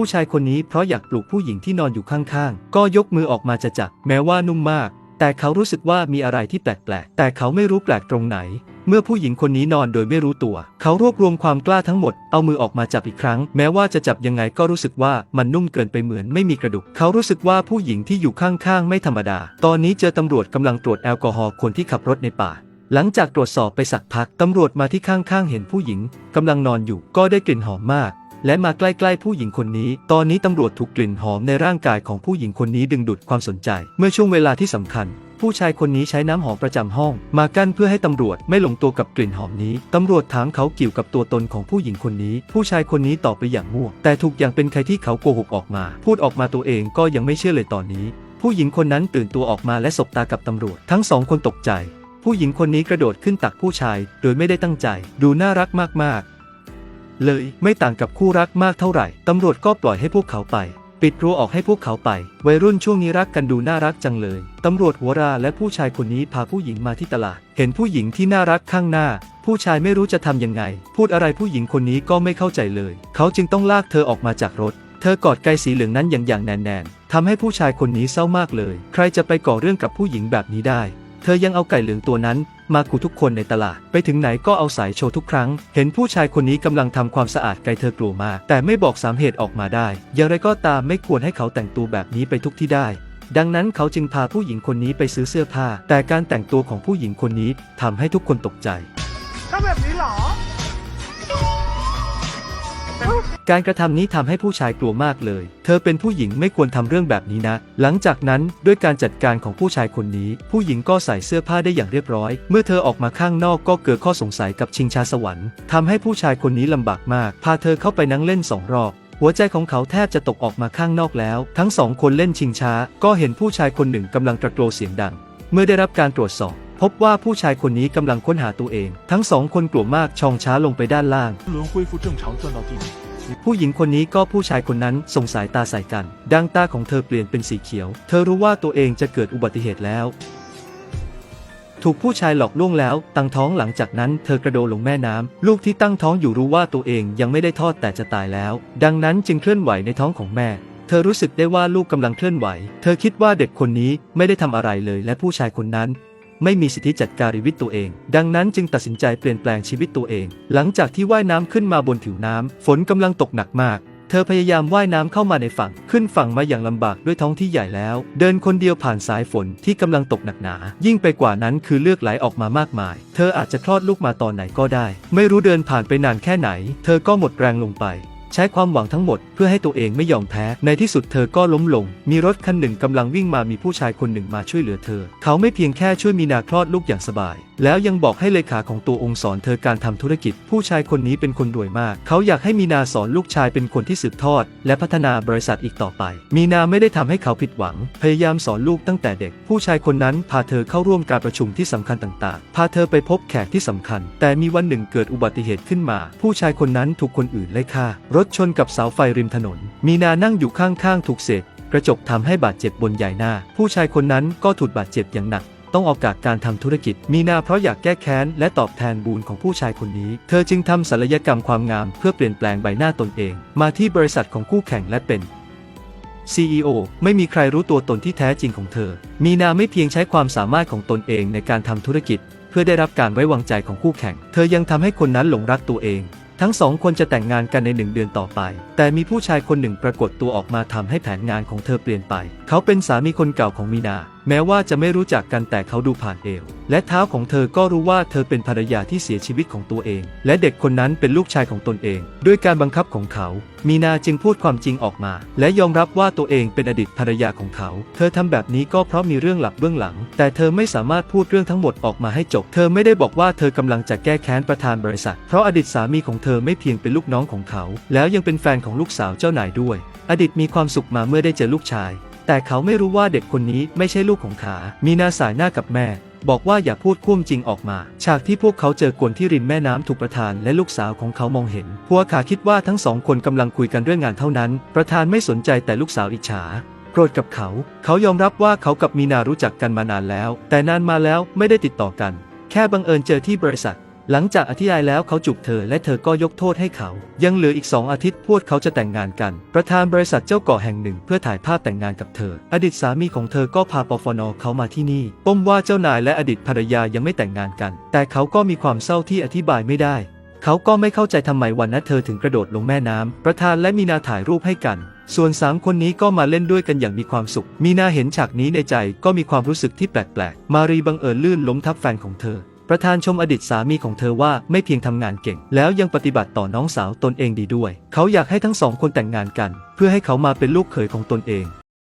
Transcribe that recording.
ผู้ชายคนนี้เพราะอยากปลุกผู้หญิงที่นอนอยู่ข้างๆ ก็ยกมือออกมาจะจับ แม้ว่านุ่มมาก แต่เขารู้สึกว่ามีอะไรที่แปลกๆ แต่เขาไม่รู้แปลกตรงไหน เมื่อผู้หญิงคนนี้นอนโดยไม่รู้ตัว เขารวบรวมความกล้าทั้งหมด เอามือออกมาจับอีกครั้ง แม้ว่าจะจับยังไงก็รู้สึกว่ามันนุ่มเกินไปเหมือนไม่มีกระดูก เขารู้สึกว่าผู้หญิงที่อยู่ข้างๆ ไม่ธรรมดา ตอนนี้เจอตำรวจกำลังตรวจแอลกอฮอล์คนที่ขับรถในป่าหลังจากตรวจสอบไปสักพัก ตำรวจมาที่ข้างๆ เห็นผู้หญิงกำลังนอนอยู่ ก็ได้กลิ่นหอมมาก และมาใกล้ๆผู้หญิงคนนี้ ตอนนี้ตำรวจถูกกลิ่นหอมในร่างกายของผู้หญิงคนนี้ดึงดูดความสนใจ เมื่อช่วงเวลาที่สำคัญ ผู้ชายคนนี้ใช้น้ำหอมประจำห้อง มากั้นเพื่อให้ตำรวจไม่หลงตัวกับกลิ่นหอมนี้ ตำรวจถามเขาเกี่ยวกับตัวตนของผู้หญิงคนนี้ ผู้ชายคนนี้ตอบไปอย่างมั่ว แต่ถูกอย่างเป็นใครที่เขาโกหกออกมา พูดออกมาตัวเองก็ยังไม่เชื่อเลยตอนนี้ ผู้หญิงคนนั้นตื่นตัวออกมาและสบตากับตำรวจ ทั้งสองคนตกใจ ผู้หญิงคนนี้กระโดดขึ้นตักผู้ชาย โดยไม่ได้ตั้งใจ ดูน่ารักมากๆ เลยไม่ต่างกับคู่รักมากเท่าไหร่ ตำรวจก็ปล่อยให้พวกเขาไป ปิดรั้วออกให้พวกเขาไป วัยรุ่นช่วงนี้รักกันดูน่ารักจังเลย ตำรวจหัวราและผู้ชายคนนี้พาผู้หญิงมาที่ตลาด เห็นผู้หญิงที่น่ารักข้างหน้า ผู้ชายไม่รู้จะทำยังไง พูดอะไรผู้หญิงคนนี้ก็ไม่เข้าใจเลย เขาจึงต้องลากเธอออกมาจากรถ เธอกอดไกลสีเหลืองนั้นอย่างอย่างแน่นๆทำให้ผู้ชายคนนี้เศร้ามากเลย ใครจะไปก่อเรื่องกับผู้หญิงแบบนี้ได้ เธอยังเอาไก่เหลืองตัวนั้น มาขู่ทุกคนในตลาด ไปถึงไหนก็เอาสายโชว์ทุกครั้ง เห็นผู้ชายคนนี้กำลังทำความสะอาดไก่เธอกลัวมาก แต่ไม่บอกสามเหตุออกมาได้ อย่างไรก็ตามไม่ควรให้เขาแต่งตัวแบบนี้ไปทุกที่ได้ ดังนั้นเขาจึงพาผู้หญิงคนนี้ไปซื้อเสื้อผ้า แต่การแต่งตัวของผู้หญิงคนนี้ทำให้ทุกคนตกใจถ้าแบบนี้หรอ การกระทำนี้ทำให้ผู้ชายกลัวมากเลย เธอเป็นผู้หญิงไม่ควรทำเรื่องแบบนี้นะ หลังจากนั้นด้วยการจัดการของผู้ชายคนนี้ ผู้หญิงก็ใส่เสื้อผ้าได้อย่างเรียบร้อย เมื่อเธอออกมาข้างนอกก็เกิดข้อสงสัยกับชิงชาสวรรค์ทำให้ผู้ชายคนนี้ลำบากมาก พาเธอเข้าไปนั่งเล่นสองรอบหัวใจของเขาแทบจะตกออกมาข้างนอกแล้ว ทั้งสองคนเล่นชิงช้า ก็เห็นผู้ชายคนหนึ่งกำลังตะโกนเสียงดัง เมื่อได้รับการตรวจสอบ พบว่าผู้ชายคนนี้กำลังค้นหาตัวเอง ทั้งสองคนกลัวมากชองช้าลงไปด้านล่าง ผู้หญิงคนนี้ก็ผู้ชายคนนั้นส่งสายตาใส่กัน ดังตาของเธอเปลี่ยนเป็นสีเขียว เธอรู้ว่าตัวเองจะเกิดอุบัติเหตุแล้ว ถูกผู้ชายหลอกล่วงแล้ว ตั้งท้องหลังจากนั้นเธอกระโดดลงแม่น้ำ ลูกที่ตั้งท้องอยู่รู้ว่าตัวเองยังไม่ได้ทอดแต่จะตายแล้ว ดังนั้นจึงเคลื่อนไหวในท้องของแม่เธอรู้สึกได้ว่าลูกกำลังเคลื่อนไหว เธอคิดว่าเด็กคนนี้ไม่ได้ทำอะไรเลยและผู้ชายคนนั้น ไม่มีสิทธิจัดการชีวิตตัวเอง ดังนั้นจึงตัดสินใจเปลี่ยนแปลงชีวิตตัวเอง หลังจากที่ว่ายน้ำขึ้นมาบนผิวน้ำฝนกำลังตกหนักมากเธอพยายามว่ายน้ำเข้ามาในฝั่ง ขึ้นฝั่งมาอย่างลำบากด้วยท้องที่ใหญ่แล้ว เดินคนเดียวผ่านสายฝนที่กำลังตกหนักหนา ยิ่งไปกว่านั้นคือเลือดไหลออกมามากมาย เธออาจจะคลอดลูกมาตอนไหนก็ได้ ไม่รู้เดินผ่านไปนานแค่ไหน เธอก็หมดแรงลงไป ใช้ความหวังทั้งหมดเพื่อให้ตัวเองไม่ยอมแพ้ ในที่สุดเธอก็ล้มลง มีรถคันหนึ่งกำลังวิ่งมามีผู้ชายคนหนึ่งมาช่วยเหลือเธอ เขาไม่เพียงแค่ช่วยมีนาคลอดลูกอย่างสบาย แล้วยังบอกให้เลขาของตัวองค์สอนเธอการทำธุรกิจ ผู้ชายคนนี้เป็นคนรวยมาก เขาอยากให้มีนาสอนลูกชายเป็นคนที่สืบทอด และพัฒนาบริษัทอีกต่อไป มีนาไม่ได้ทำให้เขาผิดหวัง พยายามสอนลูกตั้งแต่เด็ก ผู้ชายคนนั้นพาเธอเข้าร่วมการประชุมที่สำคัญต่างๆ พาเธอไปพบแขกที่สำคัญ แต่มีวันหนึ่งเกิดอุบัติเหตุขึ้นมา ผู้ชายคนนั้นถูกคนอื่นไล่ฆ่ารถชนกับเสาไฟริมถนน มีนานั่งอยู่ข้างๆ ถูกเศษกระจกทำให้บาดเจ็บบนใหญ่หน้า ผู้ชายคนนั้นก็ถูกบาดเจ็บอย่างหนัก ต้องออกจากการทำธุรกิจ มีนาเพราะอยากแก้แค้นและตอบแทนบุญของผู้ชายคนนี้ เธอจึงทำศัลยกรรมความงามเพื่อเปลี่ยนแปลงใบหน้าตนเอง มาที่บริษัทของคู่แข่งและเป็น CEO ไม่มีใครรู้ตัวตนที่แท้จริงของเธอ มีนาไม่เพียงใช้ความสามารถของตนเองในการทำธุรกิจ เพื่อได้รับการไว้วางใจของคู่แข่ง เธอยังทำให้คนนั้นหลงรักตัวเอง ทั้งสองคนจะแต่งงานกันในหนึ่งเดือนต่อไป แต่มีผู้ชายคนหนึ่งปรากฏตัวออกมาทำให้แผนงานของเธอเปลี่ยนไป เขาเป็นสามีคนเก่าของมีนา แม้ว่าจะไม่รู้จักกันแต่เขาดูผ่านเอว และเท้าของเธอก็รู้ว่าเธอเป็นภรรยาที่เสียชีวิตของตัวเอง และเด็กคนนั้นเป็นลูกชายของตนเอง ด้วยการบังคับของเขา มีนาจึงพูดความจริงออกมา และยอมรับว่าตัวเองเป็นอดีตภรรยาของเขา เธอทำแบบนี้ก็เพราะมีเรื่องหลับเบื้องหลัง แต่เธอไม่สามารถพูดเรื่องทั้งหมดออกมาให้จบ เธอไม่ได้บอกว่าเธอกำลังจะแก้แค้นประธานบริษัท เพราะอดีตสามีของเธอไม่เพียงเป็นลูกน้องของเขา แล้วยังเป็นแฟนของลูกสาวเจ้านายด้วย อดีตมีความสุขมาเมื่อได้เจอลูกชาย แต่เขาไม่รู้ว่าเด็กคนนี้ไม่ใช่ลูกของขา มีนาสายหน้ากับแม่ บอกว่าอย่าพูดความจริงออกมา ฉากที่พวกเขาเจอกวนที่ริมแม่น้ำถูกประธานและลูกสาวของเขามองเห็น พัวขาคิดว่าทั้งสองคนกำลังคุยกันเรื่องงานเท่านั้น ประธานไม่สนใจแต่ลูกสาวอิจฉาโกรธกับเขา เขายอมรับว่าเขากับมีนารู้จักกันมานานแล้ว แต่นานมาแล้วไม่ได้ติดต่อกัน แค่บังเอิญเจอที่บริษัท หลังจากอธิบายแล้วเขาจูบเธอและเธอก็ยกโทษให้เขา ยังเหลืออีกสองอาทิตย์พวกเขาจะแต่งงานกัน ประธานบริษัทเจ้าก่อแห่งหนึ่งเพื่อถ่ายภาพแต่งงานกับเธอ อดีตสามีของเธอก็พาปฟนเขามาที่นี่ปมว่าเจ้านายและอดีตภรรยายังไม่แต่งงานกัน แต่เขาก็มีความเศร้าที่อธิบายไม่ได้ เขาก็ไม่เข้าใจทำไมวันนั้นเธอถึงกระโดดลงแม่น้ำประธานและมีนาถ่ายรูปให้กันส่วนสามคนนี้ก็มาเล่นด้วยกันอย่างมีความสุข มีนาเห็นฉากนี้ในใจก็มีความรู้สึกที่แปลกๆ มารีบังเอิญลื่นล้มทับแฟนของเธอ ประธานชมอดีตสามีของเธอว่าไม่เพียงทำงานเก่ง แล้วยังปฏิบัติต่อน้องสาวตนเองดีด้วย เขาอยากให้ทั้งสองคนแต่งงานกัน เพื่อให้เขามาเป็นลูกเขยของตนเอง